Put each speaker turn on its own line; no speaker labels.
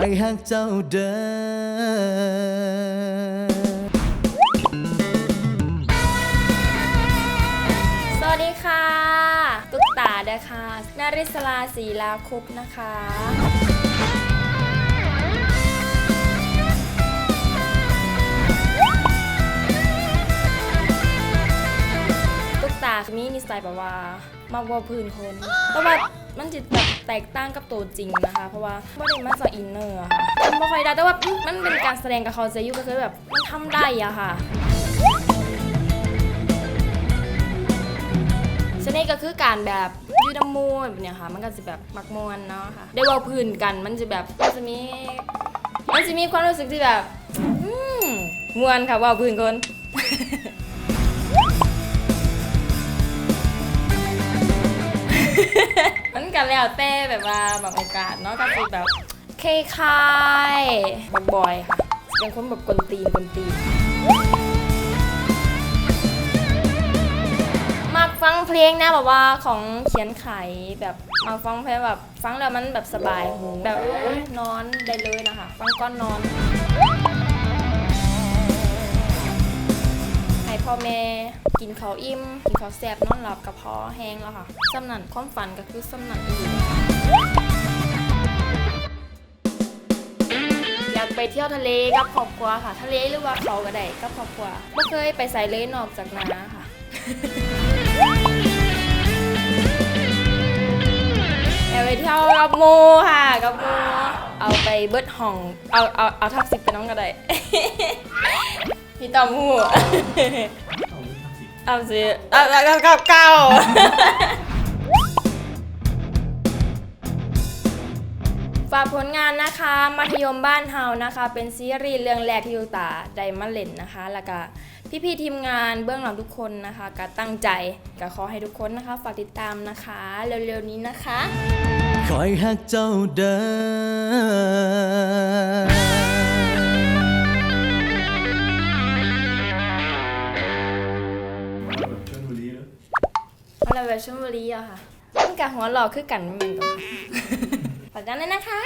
อยหักเจ้าเด้อ
สวัสดีค่ะ ตุ๊กตาเด้อค่ะนาริศลาศรีลาคุปต์นะคะ ตุ๊กตามีนิสัยแบบว่ามักว่าพื้นคน แต่ว่ามันจะแบบแตกต่างกับตัวจริงนะคะ เพราะว่าไม่ได้มาจากอินเนอร์อะค่ะมันไม่ค่อยได้แต่ว่ามันเป็นการแสดงกับเขาจะยู่ก็คือแบบมันทำได้อะค่ะชนิดก็คือการแบบยืดมูกแบบเนี้ยค่ะ มันก็จะแบบมักมวนเนาะค่ะ ได้ว่าพื้นกันมันจะแบบมันจะมีมันจะมีความรู้สึกที่แบบอืมมวนค่ะว่าพื้นคน มันกันแล้วแต่แบบว่าบางโอกาสเนาะก็คือแบบเคคายบักบอยค่ะเป็นคนแบบกลตีนกลตีนมักฟังเพลงนะแบบว่าของเขียนไขแบบมาฟังเพลงแบบฟังแล้วมันแบบสบายหูแบบนอนได้เลยนะคะ ฟังก้อนนอน แม่ กินข้าวอิ่ม กินข้าวแซ่บนอนหลับกระเพาะแห้งแล้วค่ะสำนันความฝันก็คือสำนันอีกอยากไปเที่ยวทะเลกับครอบครัวค่ะ ทะเลหรือว่าเขาก็ได้กับครอบครัวไม่เคยไปใส่เลยนอกจากนาค่ะอยากไปเที่ยวกับโมค่ะกับโมเอาไปเบิดห้อง เอาเอาเอาทักสิบไปน้องก็ได้ พี่ตอมหู เอาสิเอาเอาเอาเก้าเก้าฝากผลงานนะคะ มัธยมบ้านเฮานะคะ เป็นซีรีส์เรื่องแรกที่ยูตาไดมาเล่นนะคะ แล้วก็พี่ๆทีมงานเบื้องหลังทุกคนนะคะก็ตั้งใจก็ขอให้ทุกคนนะคะ ฝากติดตามนะคะ เร็วๆนี้นะคะ
คอยหักเจ้าเด้อ
ชลบุรี
นะอะไรแบบชลบุรีอะค่ะมันกับหัวหลอกคือกันเหมือนกันค่ะฝากกันเลยนะคะ